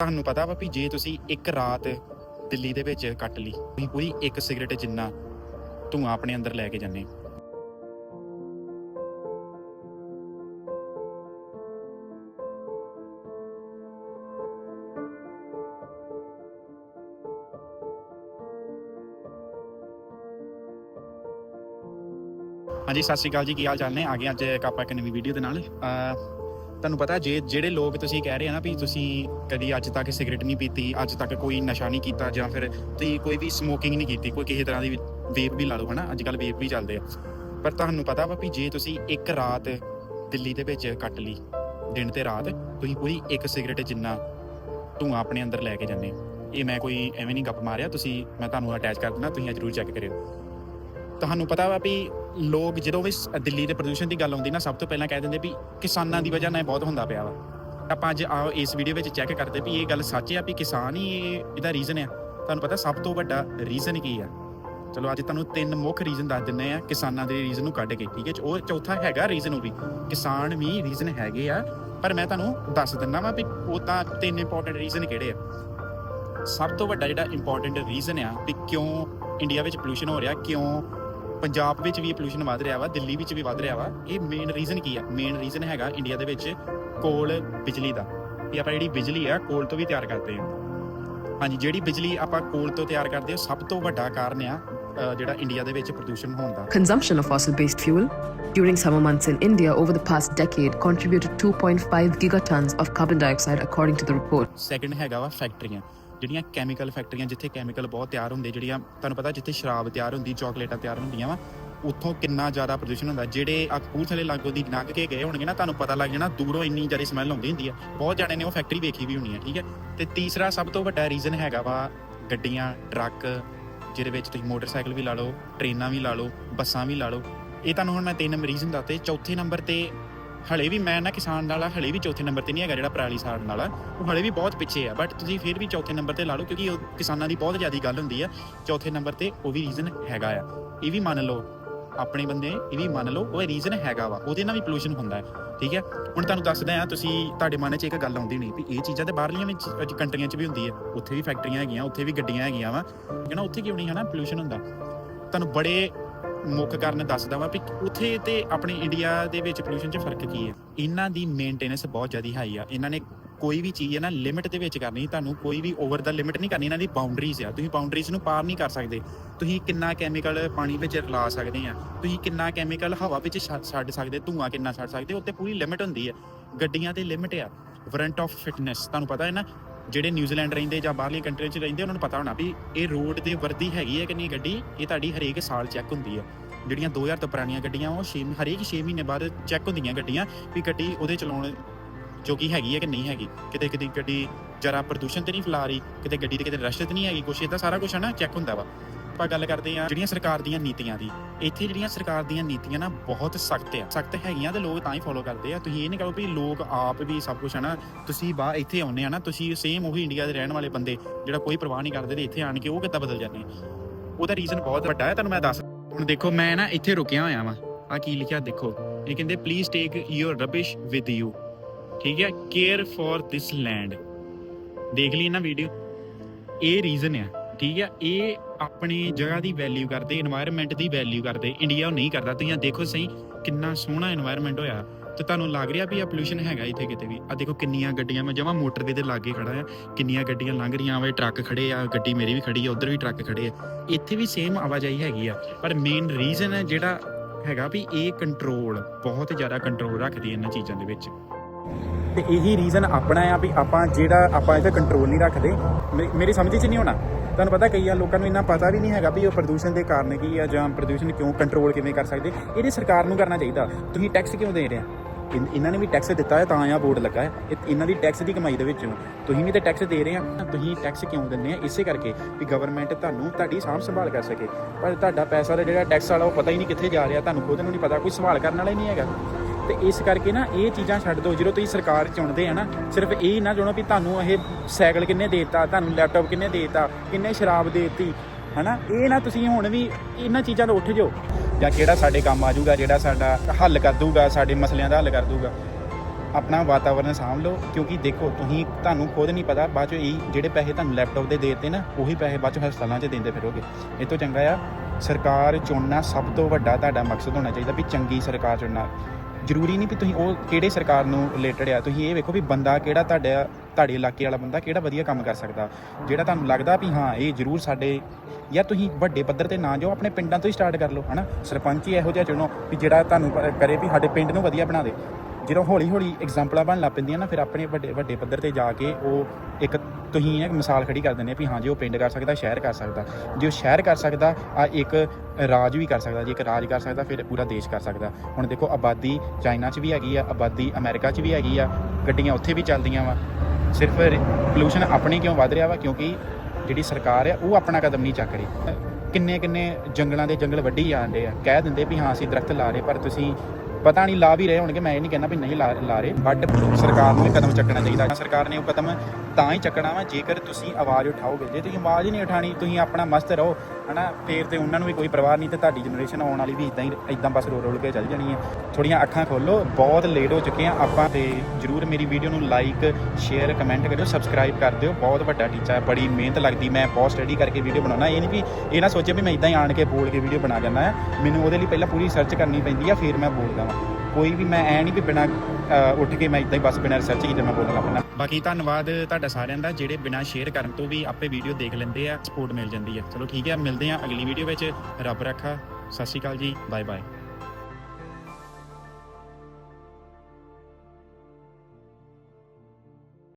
ਤੁਹਾਨੂੰ ਪਤਾ ਵਾ ਵੀ ਜੇ ਤੁਸੀਂ ਇੱਕ ਰਾਤ ਦਿੱਲੀ ਦੇ ਵਿੱਚ ਕੱਟ ਲਈ, ਤੁਸੀਂ ਪੂਰੀ ਇੱਕ ਸਿਗਰਟ ਜਿੰਨਾ ਧੂੰਆਂ ਆਪਣੇ ਅੰਦਰ ਲੈ ਕੇ ਜਾਂਦੇ ਹਾਂਜੀ, ਸਤਿ ਸ਼੍ਰੀ ਅਕਾਲ ਜੀ, ਕੀ ਹਾਲ ਚਾਲ ਨੇ? ਆ ਗਏ ਅੱਜ ਇੱਕ ਆਪਾਂ ਇੱਕ ਨਵੀਂ ਵੀਡੀਓ ਦੇ ਨਾਲ। ਅਹ ਤੁਹਾਨੂੰ ਪਤਾ ਜੇ ਜਿਹੜੇ ਲੋਕ ਤੁਸੀਂ ਕਹਿ ਰਹੇ ਆ ਨਾ ਵੀ ਤੁਸੀਂ ਕਦੀ ਅੱਜ ਤੱਕ ਸਿਗਰਟ ਨਹੀਂ ਪੀਤੀ, ਅੱਜ ਤੱਕ ਕੋਈ ਨਸ਼ਾ ਨਹੀਂ ਕੀਤਾ ਜਾਂ ਫਿਰ ਤੁਸੀਂ ਕੋਈ ਵੀ ਸਮੋਕਿੰਗ ਨਹੀਂ ਕੀਤੀ, ਕੋਈ ਕਿਸੇ ਤਰ੍ਹਾਂ ਦੀ ਵੇਪ ਵੀ ਲਾ ਲਓ, ਹਨਾ? ਅੱਜ ਕੱਲ ਵੇਪ ਵੀ ਚੱਲਦੇ ਆ। ਪਰ ਤੁਹਾਨੂੰ ਪਤਾ ਵਾ ਵੀ ਜੇ ਤੁਸੀਂ ਇੱਕ ਰਾਤ ਦਿੱਲੀ ਦੇ ਵਿੱਚ ਕੱਟ ਲਈ, ਦਿਨ ਤੇ ਰਾਤ, ਤੁਸੀਂ ਪੂਰੀ ਇੱਕ ਸਿਗਰਟ ਜਿੰਨਾ ਧੂਆਂ ਆਪਣੇ ਅੰਦਰ ਲੈ ਕੇ ਜਾਂਦੇ ਇਹ ਮੈਂ ਕੋਈ ਐਵੇਂ ਨਹੀਂ ਗੱਪ ਮਾਰਿਆ, ਤੁਸੀਂ, ਮੈਂ ਤੁਹਾਨੂੰ ਅਟੈਚ ਕਰ ਦਿੰਦਾ, ਤੁਸੀਂ ਜ਼ਰੂਰ ਚੈੱਕ ਕਰਿਓ। ਤੁਹਾਨੂੰ ਪਤਾ ਵਾ ਵੀ ਲੋਕ ਜਦੋਂ ਵੀ ਸ- ਦਿੱਲੀ ਦੇ ਪ੍ਰਦੂਸ਼ਣ ਦੀ ਗੱਲ ਆਉਂਦੀ ਨਾ, ਸਭ ਤੋਂ ਪਹਿਲਾਂ ਕਹਿ ਦਿੰਦੇ ਵੀ ਕਿਸਾਨਾਂ ਦੀ ਵਜ੍ਹਾ ਨਾਲ ਇਹ ਬਹੁਤ ਹੁੰਦਾ ਪਿਆ ਵਾ। ਆਪਾਂ ਅੱਜ ਆਓ ਇਸ ਵੀਡੀਓ ਵਿੱਚ ਚੈੱਕ ਕਰਦੇ ਵੀ ਇਹ ਗੱਲ ਸੱਚ ਆ ਵੀ ਕਿਸਾਨ ਹੀ ਇਹ, ਇਹਦਾ ਰੀਜ਼ਨ ਆ? ਤੁਹਾਨੂੰ ਪਤਾ ਸਭ ਤੋਂ ਵੱਡਾ ਰੀਜ਼ਨ ਕੀ ਆ? ਚਲੋ ਅੱਜ ਤੁਹਾਨੂੰ ਤਿੰਨ ਮੁੱਖ ਰੀਜ਼ਨ ਦੱਸ ਦਿੰਨੇ ਆ ਕਿਸਾਨਾਂ ਦੇ ਰੀਜ਼ਨ ਨੂੰ ਕੱਢ ਕੇ, ਠੀਕ ਹੈ ਜੀ? ਉਹ ਚੌਥਾ ਹੈਗਾ ਰੀਜ਼ਨ ਉਹ ਵੀ। ਕਿਸਾਨ ਵੀ ਰੀਜ਼ਨ ਹੈਗੇ ਆ, ਪਰ ਮੈਂ ਤੁਹਾਨੂੰ ਦੱਸ ਦਿੰਦਾ ਵਾ ਵੀ ਉਹ ਤਾਂ ਤਿੰਨ ਇੰਪੋਰਟੈਂਟ ਰੀਜ਼ਨ ਕਿਹੜੇ ਆ? ਸਭ ਤੋਂ ਵੱਡਾ ਜਿਹੜਾ ਇੰਪੋਰਟੈਂਟ ਰੀਜ਼ਨ ਆ ਵੀ ਕਿਉਂ ਇੰਡੀਆ ਵਿੱਚ ਪੋਲੂਸ਼ਨ ਹੋ ਰਿਹਾ, ਕਿਉਂ ਪੰਜਾਬ ਵਿੱਚ ਵੀ ਪੋਲੂਸ਼ਨ ਵੱਧ ਰਿਹਾ ਵਾ ਦਿੱਲੀ ਵਿੱਚ ਵੀ ਵੱਧ ਰਿਹਾ ਵਾ। ਇਹ ਮੇਨ ਰੀਜ਼ਨ ਕੀ ਆ? ਮੇਨ ਰੀਜ਼ਨ ਹੈਗਾ ਇੰਡੀਆ ਦੇ ਵਿੱਚ ਕੋਲ ਬਿਜਲੀ ਦਾ। ਵੀ ਆਪਾਂ ਜਿਹੜੀ ਬਿਜਲੀ ਆ ਕੋਲ ਤੋਂ ਵੀ ਤਿਆਰ ਕਰਦੇ ਹਾਂ। ਹਾਂਜੀ ਜਿਹੜੀ ਬਿਜਲੀ ਆਪਾਂ ਕੋਲ ਤੋਂ ਤਿਆਰ ਕਰਦੇ ਹਾਂ ਸਭ ਤੋਂ ਵੱਡਾ ਕਾਰਨ ਆ ਜਿਹੜਾ ਇੰਡੀਆ ਦੇ ਵਿੱਚ ਪ੍ਰਦੂਸ਼ਣ ਹੋਣ ਦਾ। Consumption of fossil based fuel during summer months in India over the past decade contributed 2.5 gigatons of carbon dioxide, according to the report. Second ਹੈਗਾ ਵਾ ਫੈਕਟਰੀਆਂ ਜਿਹੜੀਆਂ ਕੈਮੀਕਲ ਫੈਕਟਰੀਆਂ ਜਿੱਥੇ ਕੈਮੀਕਲ ਬਹੁਤ ਤਿਆਰ ਹੁੰਦੇ, ਜਿਹੜੀਆਂ ਤੁਹਾਨੂੰ ਪਤਾ ਜਿੱਥੇ ਸ਼ਰਾਬ ਤਿਆਰ ਹੁੰਦੀ, ਚਾਕਲੇਟਾਂ ਤਿਆਰ ਹੁੰਦੀਆਂ ਵਾ, ਉੱਥੋਂ ਕਿੰਨਾ ਜ਼ਿਆਦਾ ਪ੍ਰਦੂਸ਼ਣ ਹੁੰਦਾ। ਜਿਹੜੇ ਆ ਕਪੂਰਥਲੇ ਲਾਗੋ ਦੀ ਲੰਘ ਕੇ ਗਏ ਹੋਣਗੇ ਨਾ, ਤੁਹਾਨੂੰ ਪਤਾ ਲੱਗ ਜਾਣਾ, ਦੂਰੋਂ ਇੰਨੀ ਜ਼ਿਆਦਾ ਸਮੈਲ ਆਉਂਦੀ ਹੁੰਦੀ ਆ। ਬਹੁਤ ਜਾਣੇ ਨੇ ਉਹ ਫੈਕਟਰੀ ਵੇਖੀ ਵੀ ਹੋਣੀ ਆ, ਠੀਕ ਹੈ ਤੇ ਤੀਸਰਾ ਸਭ ਤੋਂ ਵੱਡਾ ਰੀਜ਼ਨ ਹੈਗਾ ਵਾ ਗੱਡੀਆਂ, ਟਰੱਕ, ਜਿਹਦੇ ਵਿੱਚ ਤੁਸੀਂ ਮੋਟਰਸਾਈਕਲ ਵੀ ਲਾ ਲਓ, ਟ੍ਰੇਨਾਂ ਵੀ ਲਾ ਲਓ, ਬੱਸਾਂ ਵੀ ਲਾ ਲਓ। ਇਹ ਤੁਹਾਨੂੰ ਹੁਣ ਮੈਂ ਤਿੰਨ ਰੀਜ਼ਨ ਦੱਸਤੇ। ਚੌਥੇ ਨੰਬਰ ਤੇ ਹਲੇ ਵੀ ਮੈਂ ਨਾ ਕਿਸਾਨ ਨਾਲ ਆ, ਹਲੇ ਵੀ ਚੌਥੇ ਨੰਬਰ ਤੇ ਨਹੀਂ ਹੈਗਾ ਜਿਹੜਾ ਪਰਾਲੀ ਸਾੜਨ ਆ ਉਹ ਹਲੇ ਵੀ ਬਹੁਤ ਪਿੱਛੇ ਆ ਬਟ ਤੁਸੀਂ ਫਿਰ ਵੀ ਚੌਥੇ ਨੰਬਰ ਤੇ ਲਾ ਲਓ ਕਿਉਂਕਿ ਉਹ ਕਿਸਾਨਾਂ ਦੀ ਬਹੁਤ ਜ਼ਿਆਦਾ ਗੱਲ ਹੁੰਦੀ ਆ। ਚੌਥੇ ਨੰਬਰ ਤੇ ਉਹ ਵੀ ਰੀਜ਼ਨ ਹੈਗਾ ਆ। ਇਹ ਵੀ ਮੰਨ ਲਓ ਆਪਣੇ ਬੰਦੇ ਇਹ ਵੀ ਮੰਨ ਲਓ ਉਹ ਰੀਜ਼ਨ ਹੈਗਾ ਵਾ। ਉਹਦੇ ਨਾਲ ਵੀ ਪੋਲੂਸ਼ਨ ਹੁੰਦਾ ਹੈ ਠੀਕ ਹੈ? ਹੁਣ ਤੁਹਾਨੂੰ ਦੱਸਦਾ ਆ ਤੁਸੀਂ ਤੁਹਾਡੇ ਮਨ 'ਚ ਇੱਕ ਗੱਲ ਆਉਂਦੀ ਨਹੀਂ ਵੀ ਇਹ ਚੀਜ਼ਾਂ ਤੇ ਬਾਹਰਲੀਆਂ ਵਿੱਚ ਕੰਟਰੀਆਂ 'ਚ ਵੀ ਹੁੰਦੀ ਹੈ ਉੱਥੇ ਵੀ ਫੈਕਟਰੀਆਂ ਹੈਗੀਆਂ ਉੱਥੇ ਵੀ ਗੱਡੀਆਂ ਹੈਗੀਆਂ ਵਾ। ਠੀਕ ਹੈ ਨਾ ਉੱਥੇ ਕਿਉਂ ਨਹੀਂ ਹਨਾ ਪੋਲੂਸ਼ਨ ਹੁੰਦਾ? ਤੁਹਾਨੂੰ ਬੜੇ ਮੁੱਖ ਕਾਰਨ ਦੱਸਦਾ ਵਾਂ ਵੀ ਉੱਥੇ ਤੇ ਆਪਣੇ ਇੰਡੀਆ ਦੇ ਵਿੱਚ ਪੋਲੂਸ਼ਨ 'ਚ ਫ਼ਰਕ ਕੀ ਹੈ? ਇਹਨਾਂ ਦੀ ਮੇਨਟੇਨੈਂਸ ਬਹੁਤ ਜ਼ਿਆਦਾ ਹਾਈ ਆ। ਇਹਨਾਂ ਨੇ ਕੋਈ ਵੀ ਚੀਜ਼ ਹੈ ਨਾ ਲਿਮਿਟ ਦੇ ਵਿੱਚ ਕਰਨੀ, ਤੁਹਾਨੂੰ ਕੋਈ ਵੀ ਓਵਰ ਦਾ ਲਿਮਿਟ ਨਹੀਂ ਕਰਨੀ, ਇਹਨਾਂ ਦੀ ਬਾਉਂਡਰੀਜ਼ ਆ। ਤੁਸੀਂ ਬਾਉਂਡਰੀਜ਼ ਨੂੰ ਪਾਰ ਨਹੀਂ ਕਰ ਸਕਦੇ। ਤੁਸੀਂ ਕਿੰਨਾ ਕੈਮੀਕਲ ਪਾਣੀ ਵਿੱਚ ਰਲਾ ਸਕਦੇ ਆ। ਤੁਸੀਂ ਕਿੰਨਾ ਕੈਮੀਕਲ ਹਵਾ ਵਿੱਚ ਛੱਡ ਸਕਦੇ, ਧੂਆਂ ਕਿੰਨਾ ਛੱਡ ਸਕਦੇ ਉੱਤੇ ਪੂਰੀ ਲਿਮਿਟ ਹੁੰਦੀ ਹੈ ਗੱਡੀਆਂ ਤੇ ਲਿਮਿਟ ਆ। ਵਾਰੰਟ ਆਫ ਫਿਟਨੈਸ ਤੁਹਾਨੂੰ ਪਤਾ ਹੈ ਨਾ? ਜਿਹੜੇ ਨਿਊਜ਼ੀਲੈਂਡ ਰਹਿੰਦੇ ਜਾਂ ਬਾਹਰਲੀਆਂ ਕੰਟਰੀਆਂ 'ਚ ਰਹਿੰਦੇ, ਉਹਨਾਂ ਨੂੰ ਪਤਾ ਹੋਣਾ ਵੀ ਇਹ ਰੋਡ ਦੇ ਵਰਦੀ ਹੈਗੀ ਹੈ ਕਿ ਨਹੀਂ ਗੱਡੀ? ਇਹ ਤੁਹਾਡੀ ਹਰੇਕ ਸਾਲ ਚੈੱਕ ਹੁੰਦੀ ਹੈ। ਜਿਹੜੀਆਂ 2000 ਤੋਂ ਪੁਰਾਣੀਆਂ ਗੱਡੀਆਂ, ਉਹ 6 ਹਰੇਕ 6 ਮਹੀਨੇ ਬਾਅਦ ਚੈੱਕ ਹੁੰਦੀਆਂ ਗੱਡੀਆਂ ਵੀ ਗੱਡੀ ਉਹਦੇ ਚਲਾਉਣ ਜੋਗੀ ਹੈਗੀ ਹੈ ਕਿ ਨਹੀਂ ਹੈਗੀ। ਕਿਤੇ ਕਿਤੇ ਗੱਡੀ ਜਰਾ ਪ੍ਰਦੂਸ਼ਣ ਤੇ ਨਹੀਂ ਫੈਲਾ ਰਹੀ, ਕਿਤੇ ਗੱਡੀ ਤੇ ਕਿਤੇ ਰਸ਼ਤ ਨਹੀਂ ਹੈਗੀ, ਕੁਛ ਇਦਾਂ ਸਾਰਾ ਕੁਝ ਹੈ ਨਾ ਚੈੱਕ ਹੁੰਦਾ ਵਾ। ਆਪਾਂ ਗੱਲ ਕਰਦੇ ਆ ਜਿਹੜੀਆਂ ਸਰਕਾਰ ਦੀਆਂ ਨੀਤੀਆਂ ਦੀ। ਇੱਥੇ ਜਿਹੜੀਆਂ ਸਰਕਾਰ ਦੀਆਂ ਨੀਤੀਆਂ ਨਾ ਬਹੁਤ ਸਖਤ ਆ। ਸਖਤ ਹੈਗੀਆਂ ਤੇ ਲੋਕ ਤਾਂ ਹੀ ਫੋਲੋ ਕਰਦੇ ਆ। ਤੁਸੀਂ ਇਹ ਨਹੀਂ ਕਹੋ ਵੀ ਲੋਕ ਆਪ ਵੀ ਸਭ ਕੁਝ ਹੈ ਨਾ। ਤੁਸੀਂ ਬਾ ਇੱਥੇ ਆਉਂਦੇ ਆ ਨਾ, ਤੁਸੀਂ ਸੇਮ ਉਹੀ ਇੰਡੀਆ ਦੇ ਰਹਿਣ ਵਾਲੇ ਬੰਦੇ, ਜਿਹੜਾ ਕੋਈ ਪਰਵਾਹ ਨਹੀਂ ਕਰਦੇ ਤੇ ਇੱਥੇ ਆਣ ਕੇ ਉਹ ਕਿੱਦਾਂ ਬਦਲ ਜਾਂਦੇ ਆ? ਉਹਦਾ ਰੀਜ਼ਨ ਬਹੁਤ ਵੱਡਾ ਹੈ, ਤੁਹਾਨੂੰ ਮੈਂ ਦੱਸ ਹੁਣ ਦੇਖੋ, ਮੈਂ ਨਾ ਇੱਥੇ ਰੁਕਿਆ ਹੋਇਆ ਵਾਂ। ਆ ਕੀ ਲਿਖਿਆ ਦੇਖੋ। ਇਹ ਕਹਿੰਦੇ please take your rubbish with you ਠੀਕ ਹੈ? ਕੇਅਰ ਫॉर ਦਿਸ ਲੈਂਡ ਦੇਖ ਲਈ ਨਾ ਵੀਡੀਓ ਇਹ ਰੀਜ਼ਨ ਆ। ਠੀਕ ਹੈ? ਇਹ ਆਪਣੀ ਜਗ੍ਹਾ ਦੀ ਵੈਲਿਊ ਕਰਦੇ এনवायरमेंट ਦੀ ਵੈਲਿਊ ਕਰਦੇ ਇੰਡੀਆ ਉਹ ਨਹੀਂ ਕਰਦਾ। ਤੁਸੀਂ ਦੇਖੋ ਸਹੀ ਕਿੰਨਾ ਸੋਹਣਾ এনवायरमेंट ਹੋਇਆ। ਤੇ ਤੁਹਾਨੂੰ ਲੱਗ ਰਿਹਾ ਵੀ ਆ ਪੋਲੂਸ਼ਨ ਹੈਗਾ ਇੱਥੇ ਕਿਤੇ ਵੀ। ਆ ਦੇਖੋ ਕਿੰਨੀਆਂ ਗੱਡੀਆਂ, ਮੈਂ ਜਮਾ ਮੋਟਰਵੇ ਦੇ ਲਾਗੇ ਖੜਾ ਆ। ਕਿੰਨੀਆਂ ਗੱਡੀਆਂ ਲੰਘ ਰਹੀਆਂ ਵੇ ਟਰੱਕ ਖੜੇ ਆ, ਗੱਡੀ ਮੇਰੀ ਵੀ ਖੜੀ ਆ, ਉਧਰ ਵੀ ਟਰੱਕ ਖੜੇ ਆ। ਇੱਥੇ ਵੀ ਸੇਮ ਆਵਾਜਾਈ ਹੈਗੀ ਆ। ਪਰ ਮੇਨ ਰੀਜ਼ਨ ਹੈ ਜਿਹੜਾ ਹੈਗਾ ਵੀ ਇਹ ਕੰਟਰੋਲ ਬਹੁਤ ਜ਼ਿਆਦਾ ਕੰਟਰੋਲ ਰੱਖਦੀ ਇਹਨਾਂ ਚੀਜ਼ਾਂ ਦੇ ਵਿੱਚ। ਤੇ ਇਹੀ ਰੀਜ਼ਨ ਆਪਣਾ ਆ ਵੀ ਆਪਾਂ ਜਿਹੜਾ ਆਪਾਂ ਇਹਦੇ ਕੰਟਰੋਲ ਨਹੀਂ ਰੱਖਦੇ। ਮੇ- ਮੇਰੀ ਸਮਝ 'ਚ ਨਹੀਂ ਹੋਣਾ ਤੁਹਾਨੂੰ ਪਤਾ ਕਈ ਆ ਲੋਕਾਂ ਨੂੰ ਇੰਨਾ ਪਤਾ ਵੀ ਨਹੀਂ ਹੈਗਾ ਵੀ ਉਹ ਪ੍ਰਦੂਸ਼ਣ ਦੇ ਕਾਰਨ ਕੀ ਆ ਜਾਂ ਪ੍ਰਦੂਸ਼ਣ ਕਿਉਂ ਕੰਟਰੋਲ ਕਿਵੇਂ ਕਰ ਸਕਦੇ। ਇਹਦੇ ਸਰਕਾਰ ਨੂੰ ਕਰਨਾ ਚਾਹੀਦਾ। ਤੁਸੀਂ ਟੈਕਸ ਕਿਉਂ ਦੇ ਰਹੇ ਆ? ਇਹਨਾਂ ਨੇ ਵੀ ਟੈਕਸ ਦਿੱਤਾ ਹੈ ਤਾਂ ਆ ਬੋਰਡ ਲੱਗਾ ਹੈ। ਇਹਨਾਂ ਦੀ ਟੈਕਸ ਦੀ ਕਮਾਈ ਦੇ ਵਿੱਚੋਂ ਤੁਸੀਂ ਵੀ ਤੇ ਟੈਕਸ ਦੇ ਰਹੇ ਆ। ਤੁਸੀਂ ਟੈਕਸ ਕਿਉਂ ਦਿੰਦੇ ਆ? ਇਸੇ ਕਰਕੇ ਵੀ ਗਵਰਨਮੈਂਟ ਤੁਹਾਨੂੰ ਤੁਹਾਡੀ ਸਾਂਭ ਸੰਭਾਲ ਕਰ ਸਕੇ। ਪਰ ਤੁਹਾਡਾ ਪੈਸਾ ਦਾ ਜਿਹੜਾ ਟੈਕਸ ਵਾਲਾ ਉਹ ਪਤਾ ਹੀ ਨਹੀਂ ਕਿੱਥੇ ਜਾ ਰਿਹਾ। ਤੁਹਾਨੂੰ ਖੁਦ ਨੂੰ ਨਹੀਂ ਪਤਾ। ਕੋਈ ਸੰਭਾਲ ਕਰਨ ਵਾਲਾ ਹੀ ਨਹੀਂ ਹੈਗਾ। ਤੇ ਇਸ ਕਰਕੇ ਨਾ ਇਹ ਚੀਜ਼ਾਂ ਛੱਡ ਦਿਓ, ਜਦੋਂ ਤੁਸੀਂ ਸਰਕਾਰ ਚੁਣਦੇ ਆ ਨਾ, ਸਿਰਫ ਇਹ ਨਾ ਚੁਣੋ ਵੀ ਤੁਹਾਨੂੰ ਇਹ ਸਾਈਕਲ ਕਿੰਨੇ ਦੇਤਾ, ਤੁਹਾਨੂੰ ਲੈਪਟਾਪ ਕਿੰਨੇ ਦੇਤਾ, ਕਿੰਨੇ ਸ਼ਰਾਬ ਦੇਤੀ, ਹਨਾ? ਇਹ ਨਾ ਤੁਸੀਂ ਹੁਣ ਵੀ ਇਹਨਾਂ ਚੀਜ਼ਾਂ ਤੋਂ ਉੱਠ ਜਾਓ। ਜਾਂ ਕਿਹੜਾ ਸਾਡੇ ਕੰਮ ਆ ਜਾਊਗਾ, ਜਿਹੜਾ ਸਾਡਾ ਹੱਲ ਕਰ ਦੂਗਾ ਸਾਡੇ ਮਸਲਿਆਂ ਦਾ ਹੱਲ ਕਰ ਦੂਗਾ ਆਪਣਾ ਵਾਤਾਵਰਨ ਸਾਂਭ ਲਓ, ਕਿਉਂਕਿ ਦੇਖੋ, ਤੁਸੀਂ, ਤੁਹਾਨੂੰ ਖੁਦ ਨਹੀਂ ਪਤਾ, ਬਾਅਦ ਚ ਇਹ ਜਿਹੜੇ ਪੈਸੇ ਤੁਹਾਨੂੰ ਲੈਪਟਾਪ ਦੇ ਦੇਤੇ ਨਾ, ਉਹੀ ਪੈਸੇ ਬਾਅਦ ਚ ਹਸਪਤਾਲਾਂ 'ਚ ਦਿੰਦੇ ਫਿਰੋਗੇ। ਇਹ ਤੋਂ ਚੰਗਾ ਆ, ਸਰਕਾਰ ਚੁਣਨਾ ਸਭ ਤੋਂ ਵੱਡਾ ਤੁਹਾਡਾ ਮਕਸਦ ਹੋਣਾ ਚਾਹੀਦਾ ਵੀ ਚੰਗੀ ਸਰਕਾਰ ਚੁਣਨਾ। ਜ਼ਰੂਰੀ ਨਹੀਂ ਵੀ ਤੁਸੀਂ ਉਹ ਕਿਹੜੇ ਸਰਕਾਰ ਨੂੰ ਰਿਲੇਟਡ ਆ। ਤੁਸੀਂ ਇਹ ਵੇਖੋ ਵੀ ਬੰਦਾ ਕਿਹੜਾ ਤੁਹਾਡਾ, ਤੁਹਾਡੇ ਇਲਾਕੇ ਵਾਲਾ ਬੰਦਾ ਕਿਹੜਾ ਵਧੀਆ ਕੰਮ ਕਰ ਸਕਦਾ। ਜਿਹੜਾ ਤੁਹਾਨੂੰ ਲੱਗਦਾ ਵੀ ਹਾਂ, ਇਹ ਜ਼ਰੂਰ ਸਾਡੇ, ਜਾਂ ਤੁਸੀਂ ਵੱਡੇ ਪੱਧਰ ਤੇ ਨਾ ਜਾਓ, ਆਪਣੇ ਪਿੰਡਾਂ ਤੋਂ ਹੀ ਸਟਾਰਟ ਕਰ ਲਓ, ਹਨਾ? ਸਰਪੰਚ ਹੀ ਇਹੋ ਜਿਹਾ ਚੁਣੋ ਵੀ ਜਿਹੜਾ ਤੁਹਾਨੂੰ ਪ- ਕਰੇ ਵੀ ਸਾਡੇ ਪਿੰਡ ਨੂੰ ਵਧੀਆ ਬਣਾ ਦੇ। ਜਦੋਂ ਹੌਲੀ ਹੌਲੀ ਐਗਜ਼ਾਮਪਲਾਂ ਬਣ ਲੱਗ ਪੈਂਦੀਆਂ ਨਾ, ਫਿਰ ਆਪਣੇ ਵੱਡੇ ਵੱਡੇ ਪੱਧਰ ਤੇ ਜਾ ਕੇ ਉਹ ਇੱਕ ਤੁਸੀਂ ਇੱਕ ਮਿਸਾਲ ਖੜੀ ਕਰ ਦਿੰਦੇ ਆ ਵੀ ਹਾਂ ਜੇ, ਉਹ ਪਿੰਡ ਕਰ ਸਕਦਾ, ਸ਼ਹਿਰ ਕਰ ਸਕਦਾ। ਜੇ ਉਹ ਸ਼ਹਿਰ ਕਰ ਸਕਦਾ, ਆ ਇੱਕ ਰਾਜ ਵੀ ਕਰ ਸਕਦਾ, ਜੇ ਇੱਕ ਰਾਜ ਕਰ ਸਕਦਾ, ਫਿਰ ਪੂਰਾ ਦੇਸ਼ ਕਰ ਸਕਦਾ। ਹੁਣ ਦੇਖੋ, ਆਬਾਦੀ ਚਾਈਨਾ 'ਚ ਵੀ ਹੈਗੀ ਆ, ਆਬਾਦੀ ਅਮਰੀਕਾ 'ਚ ਵੀ ਹੈਗੀ ਆ, ਗੱਡੀਆਂ ਉੱਥੇ ਵੀ ਚੱਲਦੀਆਂ ਵਾ। ਸਿਰਫ ਪੋਲੂਸ਼ਨ ਆਪਣੇ ਕਿਉਂ ਵੱਧ ਰਿਹਾ ਵਾ? ਕਿਉਂਕਿ ਜਿਹੜੀ ਸਰਕਾਰ ਆ, ਉਹ ਆਪਣਾ ਕਦਮ ਨਹੀਂ ਚੱਕ ਰਹੀ। ਕਿੰਨੇ ਕਿੰਨੇ ਜੰਗਲਾਂ ਦੇ ਜੰਗਲ ਵੱਢੀ ਜਾਂਦੇ ਆ। ਕਹਿ ਦਿੰਦੇ ਵੀ ਹਾਂ, ਅਸੀਂ ਦਰਖਤ ਲਾ ਰਹੇ, ਪਰ ਤੁਸੀਂ ਪਤਾ ਨਹੀਂ ਲਾ ਵੀ ਰਹੇ ਹੋਣਗੇ, ਮੈਂ ਇਹ ਨਹੀਂ ਕਹਿੰਦਾ ਵੀ ਨਹੀਂ ਲਾ ਲਾ ਰਹੇ ਬਟ ਸਰਕਾਰ ਨੂੰ ਇਹ ਕਦਮ ਚੱਕਣਾ ਚਾਹੀਦਾ। ਸਰਕਾਰ ਨੇ ਉਹ ਕਦਮ ਤਾਂ ਹੀ ਚੱਕਣਾ ਵਾ, ਜੇਕਰ ਤੁਸੀਂ ਆਵਾਜ਼ ਉਠਾਓਗੇ। ਜੇ ਤੁਸੀਂ ਆਵਾਜ਼ ਹੀ ਨਹੀਂ ਉਠਾਣੀ ਤੁਸੀਂ ਆਪਣਾ ਮਸਤ ਰਹੋ। ਹਨਾ, ਫੇਰ ਤੇ ਉਹਨਾਂ ਨੂੰ ਵੀ ਕੋਈ ਪਰਵਾਹ ਨਹੀਂ ਤੇ ਤੁਹਾਡੀ ਜਨਰੇਸ਼ਨ ਆਉਣ ਵਾਲੀ ਵੀ ਇਦਾਂ ਹੀ ਇਦਾਂ ਬਸ ਰੋ ਰੋਲ ਕੇ ਚੱਲ ਜਾਣੀ ਹੈ। ਥੋੜੀਆਂ ਅੱਖਾਂ ਖੋਲੋ, ਬਹੁਤ ਲੇਟ ਹੋ ਚੁੱਕੇ ਆ, ਆਪਾਂ ਤੇ ਜਰੂਰ ਮੇਰੀ ਵੀਡੀਓ ਨੂੰ ਲਾਈਕ ਸ਼ੇਅਰ ਕਮੈਂਟ ਕਰਿਓ ਸਬਸਕ੍ਰਾਈਬ ਕਰ ਦਿਓ। ਬਹੁਤ ਵੱਡਾ ਟੀਚਾ ਹੈ ਬੜੀ ਮਿਹਨਤ ਲੱਗਦੀ, ਮੈਂ ਬਹੁਤ ਸਟੱਡੀ ਕਰਕੇ ਵੀਡੀਓ ਬਣਾਉਣਾ। ਇਹ ਨਹੀਂ ਵੀ, ਇਹ ਨਾ ਸੋਚਿਆ ਵੀ ਮੈਂ ਇਦਾਂ ਹੀ ਆਣ ਕੇ ਬੋਲ ਕੇ ਵੀਡੀਓ ਬਣਾ ਜਾਂਦਾ ਆ। ਮੈਨੂੰ ਉਹਦੇ ਲਈ ਪਹਿਲਾਂ ਪੂਰੀ ਰਿਸਰਚ ਕਰਨੀ ਪੈਂਦੀ ਆ, ਫਿਰ ਮੈਂ ਬੋਲਦਾ ਵਾਂ। ਕੋਈ ਵੀ ਮੈਂ ਐ ਨਹੀਂ ਵੀ ਬਿਨਾ ਉੱਠ ਕੇ ਮੈਂ ਇਦਾਂ ਹੀ ਬਸ ਬਿਨਾ ਰਿਸਰਚ ਕੀਤੇ ਮੈਂ ਬੋਲਣਾ ਪੈਣਾ ਬਾਕੀ ਧੰਨਵਾਦ ਤੁਹਾਡਾ ਸਾਰਿਆਂ ਦਾ, ਜਿਹੜੇ ਬਿਨਾ ਸ਼ੇਅਰ ਕਰਨ ਤੋਂ ਵੀ ਆਪੇ ਵੀਡੀਓ ਦੇਖ ਲੈਂਦੇ ਆ ਸਪੋਰਟ ਮਿਲ ਜਾਂਦੀ ਹੈ ਚਲੋ ਠੀਕ ਹੈ ਮਿਲਦੇ ਆ ਅਗਲੀ ਵੀਡੀਓ ਵਿੱਚ। ਰੱਬ ਰੱਖਾ। ਸਤਿ ਸ਼੍ਰੀ ਅਕਾਲ ਜੀ। Bye bye